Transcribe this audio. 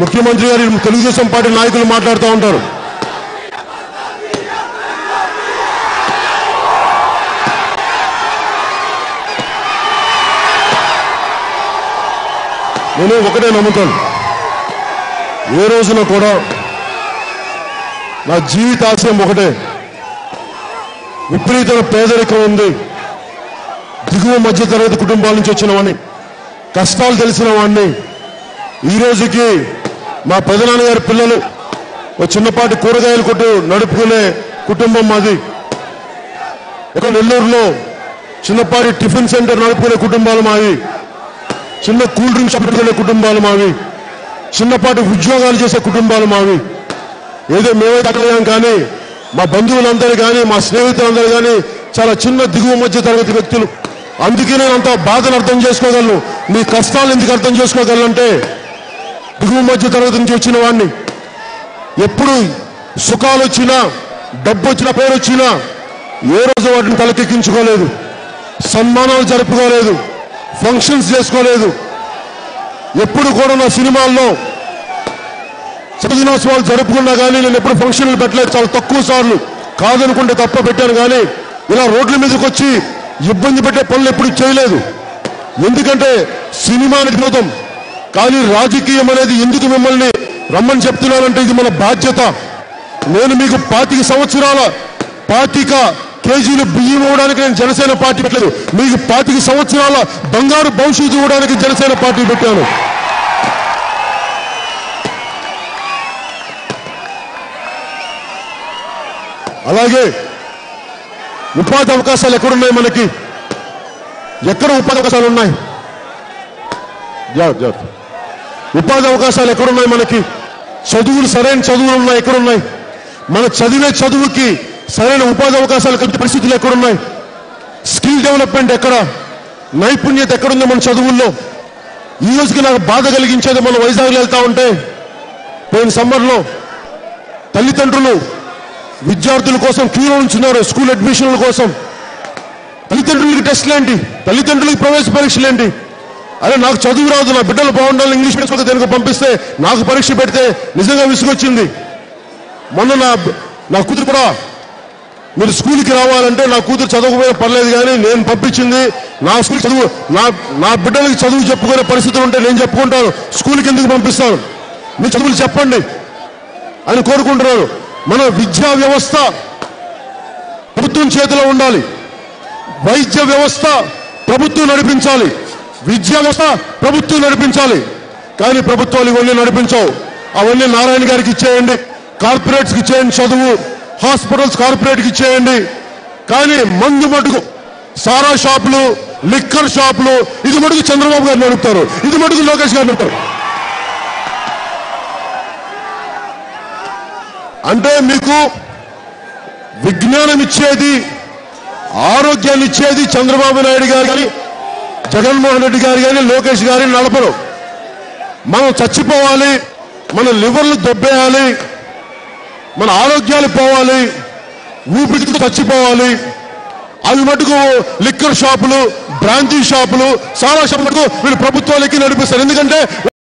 ముఖ్యమంత్రి గారు తెలుగుదేశం పార్టీ నాయకులు మాట్లాడుతూ ఉంటారు. నేను ఒకటే నమ్ముతాను. ఏ రోజున కూడా నా జీవితాశయం ఒకటే. విపరీతమైన పేదరికం ఉంది. దిగువ మధ్య తరగతి కుటుంబాల నుంచి వచ్చిన వాడిని కష్టాలు తెలిసిన వాడిని ఈ రోజుకి మా పెదనాన్నగారి పిల్లలు ఒక చిన్నపాటి కూరగాయలు కొట్టు నడుపుకునే కుటుంబం మాది. ఇక్కడ నెల్లూరులో చిన్నపాటి టిఫిన్ సెంటర్ నడుపుకునే కుటుంబాలు మావి. చిన్న కూల్ డ్రింక్ షాప్ పెట్టుకునే కుటుంబాలు మావి. చిన్నపాటి ఉద్యోగాలు చేసే కుటుంబాలు మావి. ఏదో మేమే తగ్గలేం కానీ మా బంధువులందరూ కానీ మా స్నేహితులందరూ కానీ చాలా చిన్న దిగువ మధ్య తరగతి వ్యక్తులు. అందుకే నేను అంత బాధను అర్థం చేసుకోగలను. మీ కష్టాలు ఎందుకు అర్థం చేసుకోగలనంటే దిగువ మధ్య తరగతి నుంచి వచ్చిన వాడిని ఎప్పుడు సుఖాలు వచ్చినా డబ్బు వచ్చినా పేరు వచ్చినా ఏ రోజు వాటిని తలకెక్కించుకోలేదు. సన్మానాలు జరుపుకోలేదు. ఫంక్షన్స్ చేసుకోలేదు. ఎప్పుడు కూడా నా సినిమాల్లో సృజనోత్సవాలు జరుపుకున్నా కానీ నేను ఎప్పుడు ఫంక్షన్లు పెట్టలేదు. చాలా తక్కువ సార్లు కాదనుకుంటే తప్ప పెట్టాను కానీ ఇలా రోడ్ల మీదకి వచ్చి ఇబ్బంది పెట్టే పనులు ఎప్పుడు చేయలేదు. ఎందుకంటే సినిమా అనేది వినోదం కానీ రాజకీయం అనేది ఎందుకు మిమ్మల్ని రమ్మని చెప్తున్నానంటే ఇది మన బాధ్యత. నేను మీకు పాతిక సంవత్సరాల పాతిక కేజీలు బియ్యం ఇవ్వడానికి నేను జనసేన పార్టీ పెట్టలేదు. మీకు పాతిక సంవత్సరాల బంగారు భవిష్యత్తు ఇవ్వడానికి జనసేన పార్టీ పెట్టాను. అలాగే ఉపాధి అవకాశాలు ఎక్కడున్నాయి మనకి? ఎక్కడ ఉపాధి అవకాశాలు ఉన్నాయి? జాగ్రత్త, ఉపాధి అవకాశాలు ఎక్కడున్నాయి మనకి? చదువులు సరైన చదువులు ఉన్నాయి ఎక్కడున్నాయి? మన చదివే చదువుకి సరైన ఉపాధి అవకాశాలు కలిపి పరిస్థితులు ఎక్కడున్నాయి? స్కిల్ డెవలప్మెంట్ ఎక్కడ? నైపుణ్యత ఎక్కడుంది మన చదువుల్లో? ఈ రోజుకి నాకు బాధ కలిగించేది మనం వైజాగ్లో వెళ్తా ఉంటే పోయిన సమ్మర్లో తల్లిదండ్రులు విద్యార్థుల కోసం క్యూలో ఉంచున్నారు స్కూల్ అడ్మిషన్ల కోసం. తల్లిదండ్రులకి టెస్ట్లు ఏంటి? తల్లిదండ్రులకి ప్రవేశ పరీక్షలేంటి అరే నాకు చదువు రాదు నా బిడ్డలు బాగుండాలి ఇంగ్లీష్ మీడియం దేనికి పంపిస్తే నాకు పరీక్ష పెడితే నిజంగా విసుగొచ్చింది. మొన్న నా నా కూతురు కూడా మీరు స్కూల్కి రావాలంటే నా కూతురు చదవకపోయినా పర్లేదు కానీ నేను పంపించింది. నా స్కూల్ చదువు నా నా బిడ్డలకి చదువు చెప్పుకునే పరిస్థితులు ఉంటే నేను చెప్పుకుంటాను. స్కూల్కి ఎందుకు పంపిస్తాను మీ చదువులు చెప్పండి అని కోరుకుంటున్నాను మన విద్యా వ్యవస్థ ప్రభుత్వం చేతిలో ఉండాలి. వైద్య వ్యవస్థ ప్రభుత్వం నడిపించాలి. విద్యా వ్యవస్థ ప్రభుత్వం నడిపించాలి. కానీ ప్రభుత్వాలు ఇవన్నీ నడిపించవు. అవన్నీ నారాయణ గారికి ఇచ్చేయండి. కార్పొరేట్స్కి ఇచ్చేయండి చదువు. హాస్పిటల్స్ కార్పొరేట్కి ఇచ్చేయండి. కానీ మందు మటుకు సారా షాపులు లిక్కర్ షాపులు ఇది మటుకు చంద్రబాబు గారు నడుపుతారు ఇది మటుకు లోకేష్ గారు నడుపుతారు అంటే మీకు విజ్ఞానం ఇచ్చేది ఆరోగ్యాన్ని ఇచ్చేది చంద్రబాబు నాయుడు గారు కానీ జగన్మోహన్ రెడ్డి గారు కానీ లోకేష్ గారి నడపరు. మనం చచ్చిపోవాలి మన లివర్లు దొబ్బేయాలి మన ఆరోగ్యాలు పోవాలి ఊపిరితో చచ్చిపోవాలి. అవి మటుకు లిక్కర్ షాపులు బ్రాంచీ షాపులు సారా షాపులకు వీళ్ళు ప్రభుత్వాలకి నడిపిస్తారు. ఎందుకంటే